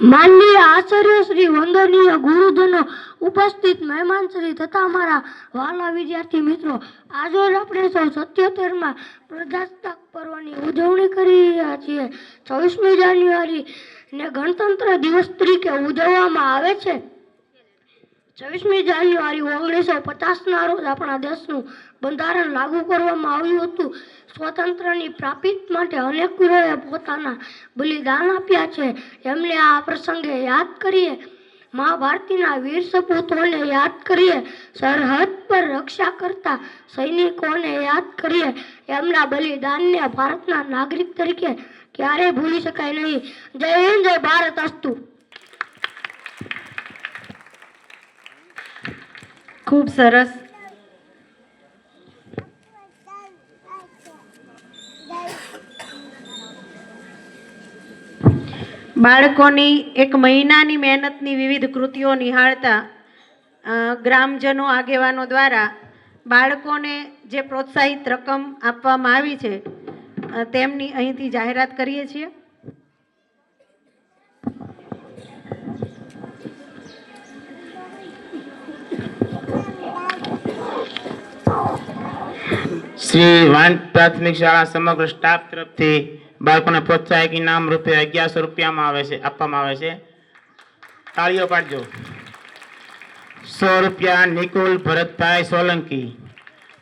માનનીય આચાર્ય શ્રી વંદનીય ગુરુજનો ઉપસ્થિત મહેમાન શ્રી તથા અમારા વાલા વિદ્યાર્થી મિત્રો, આજે આપણે સૌ સત્યોતેરમાં પ્રજાસત્તાક પર્વની ઉજવણી કરી રહ્યા છીએ. છવ્વીસમી જાન્યુઆરી ને ગણતંત્ર દિવસ તરીકે ઉજવવામાં આવે છે. છવ્વીસમી જાન્યુઆરી ઓગણીસો પચાસના રોજ આપણા દેશનું બંધારણ લાગુ કરવામાં આવ્યું હતું. સ્વતંત્રની પ્રાપ્તિ માટે અનેક વીરોએ પોતાના બલિદાન આપ્યા છે. એમને આ પ્રસંગે યાદ કરીએ. મહાભારતીના વીર સપૂતોને યાદ કરીએ. સરહદ પર રક્ષા કરતા સૈનિકોને યાદ કરીએ. એમના બલિદાનને ભારતના નાગરિક તરીકે ક્યારેય ભૂલી શકાય નહીં. જય હિન્દ, જય ભારત અસ્તુ. ખૂબ સરસ. બાળકોની એક મહિનાની મહેનતની વિવિધ કૃતિઓ નિહાળતા ગ્રામજનો આગેવાનો દ્વારા બાળકોને જે પ્રોત્સાહિત રકમ આપવામાં આવી છે તેમની અહીંથી જાહેરાત કરીએ છીએ. શ્રી વાંટ પ્રાથમિક શાળા સમગ્ર સ્ટાફ તરફથી બાળકોને પ્રોત્સાહક ઇનામ રૂપે અગિયારસો રૂપિયામાં આવે છે, આપવામાં આવે છે. તાળીઓ પાડજો. સો રૂપિયા નિકુલ ભરતભાઈ સોલંકી,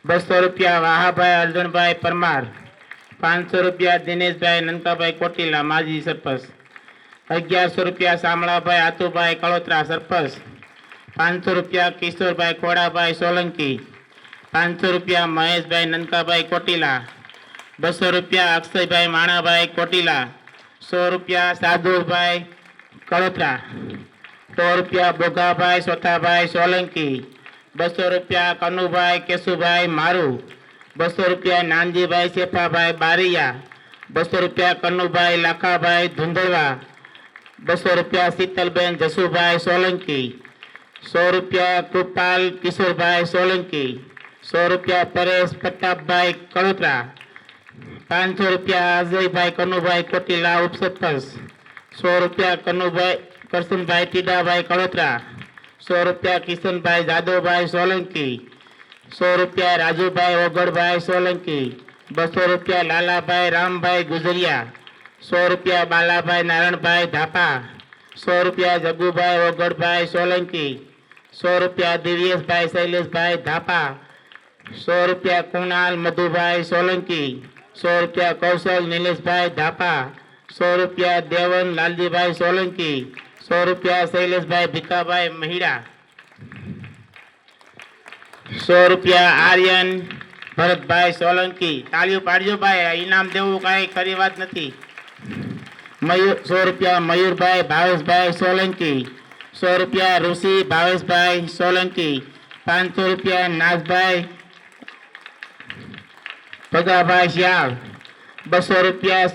બસો રૂપિયા વાહાભાઈ અર્જુનભાઈ પરમાર, પાંચસો રૂપિયા દિનેશભાઈ નંકાભાઈ કોટીલા, માજી સરપંચ, અગિયારસો રૂપિયા શામળાભાઈ આતુભાઈ કળોત્રા સરપંચ, પાંચસો રૂપિયા કિશોરભાઈ ખોડાભાઈ સોલંકી પાંચસો રૂપિયા મહેશભાઈ નનકાભાઈ કોટીલા બસો રૂપિયા અક્ષયભાઈ માણાભાઈ કોટીલા સો રૂપિયા સાધુભાઈ કળોત્રા સો રૂપિયા બોગાભાઈ સોથાભાઈ સોલંકી બસો રૂપિયા કનુભાઈ કેશુભાઈ મારુ બસો રૂપિયા નાનજીભાઈ શેફાભાઈ બારિયા બસો રૂપિયા કનુભાઈ લાખાભાઈ ધુંધળવા બસો રૂપિયા શીતલબેન જસુભાઈ સોલંકી સો રૂપિયા કૃપાલ કિશોરભાઈ સોલંકી સો રૂપિયા પરેશ પ્રતાપભાઈ કળોતરા પાંચસો રૂપિયા અજયભાઈ કનુભાઈ કોટીલા ઉપસરપંચ, સો રૂપિયા કનુભાઈ, કરશનભાઈ ટીડાભાઈ કળોતરા સો રૂપિયા કિશનભાઈ જાદવભાઈ સોલંકી, સો રૂપિયા રાજુભાઈ ઓગળભાઈ સોલંકી, બસો રૂપિયા લાલાભાઈ રામભાઈ ગુજરિયા, સો રૂપિયા બાલાભાઈ નારાયણભાઈ ધાપા, સો રૂપિયા જગુભાઈ ઓગળભાઈ સોલંકી, સો રૂપિયા દિવ્યેશભાઈ શૈલેષભાઈ ધાપા સો રૂપિયા કુણાલ, મધુભાઈ સોલંકી, સો રૂપિયા કૌશલ, નિલેશભાઈ ધાપા, સો રૂપિયા દેવન, લાલજીભાઈ સોલંકી, સો રૂપિયા શૈલેષભાઈ ભીખાભાઈ મહિડા. સો રૂપિયા આર્યન, ભરતભાઈ સોલંકી. તાળીઓ પાડજો ભાઈ, આ ઇનામ દેવું કાંઈ ખરી વાત નથી. મયુર, સો રૂપિયા મયુરભાઈ, ભાવેશભાઈ સોલંકી. સો રૂપિયા ઋષિ, ભાવેશભાઈ સોલંકી. પાંચસો રૂપિયા નાથભાઈ ભગાભાઈ શ્યાળ બસો રૂપિયા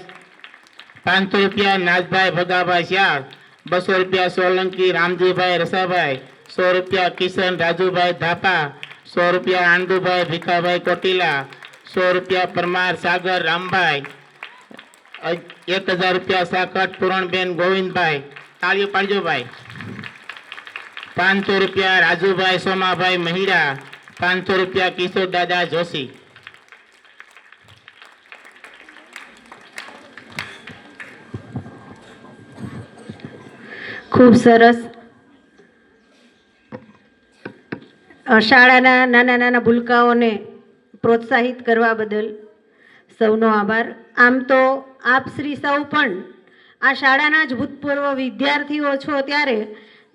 પાંચસો રૂપિયા નાથભાઈ ભગાભાઈ શ્યાળ બસો રૂપિયા સોલંકી, રામજીભાઈ રસાભાઈ, સો રૂપિયા કિશન રાજુભાઈ ધાપા, સો રૂપિયા આંદુભાઈ ભીખાભાઈ કોટીલા, સો રૂપિયા પરમાર સાગર રામભાઈ એક હજાર રૂપિયા સાકટ પૂરણબેન ગોવિંદભાઈ, તાળીઓ પાડજો ભાઈ. પાંચસો રૂપિયા રાજુભાઈ સોમાભાઈ મહિરા પાંચસો રૂપિયા કિશોર દાદા જોશી. ખૂબ સરસ. શાળાના નાના નાના ભૂલકાઓને પ્રોત્સાહિત કરવા બદલ સૌનો આભાર. આમ તો આપ શ્રી સૌ પણ આ શાળાના જ ભૂતપૂર્વ વિદ્યાર્થીઓ છો ત્યારે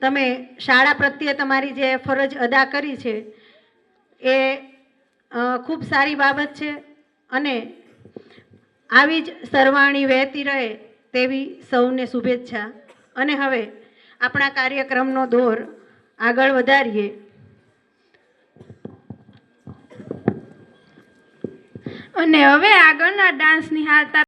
તમે શાળા પ્રત્યે તમારી જે ફરજ અદા કરી છે એ ખૂબ સારી બાબત છે અને આવી જ સરવાણી વહેતી રહે તેવી સૌને શુભેચ્છા. અને હવે આપણા કાર્યક્રમનો દોર આગળ વધારીએ. અને હવે આગળના ડાન્સ નિહાળતા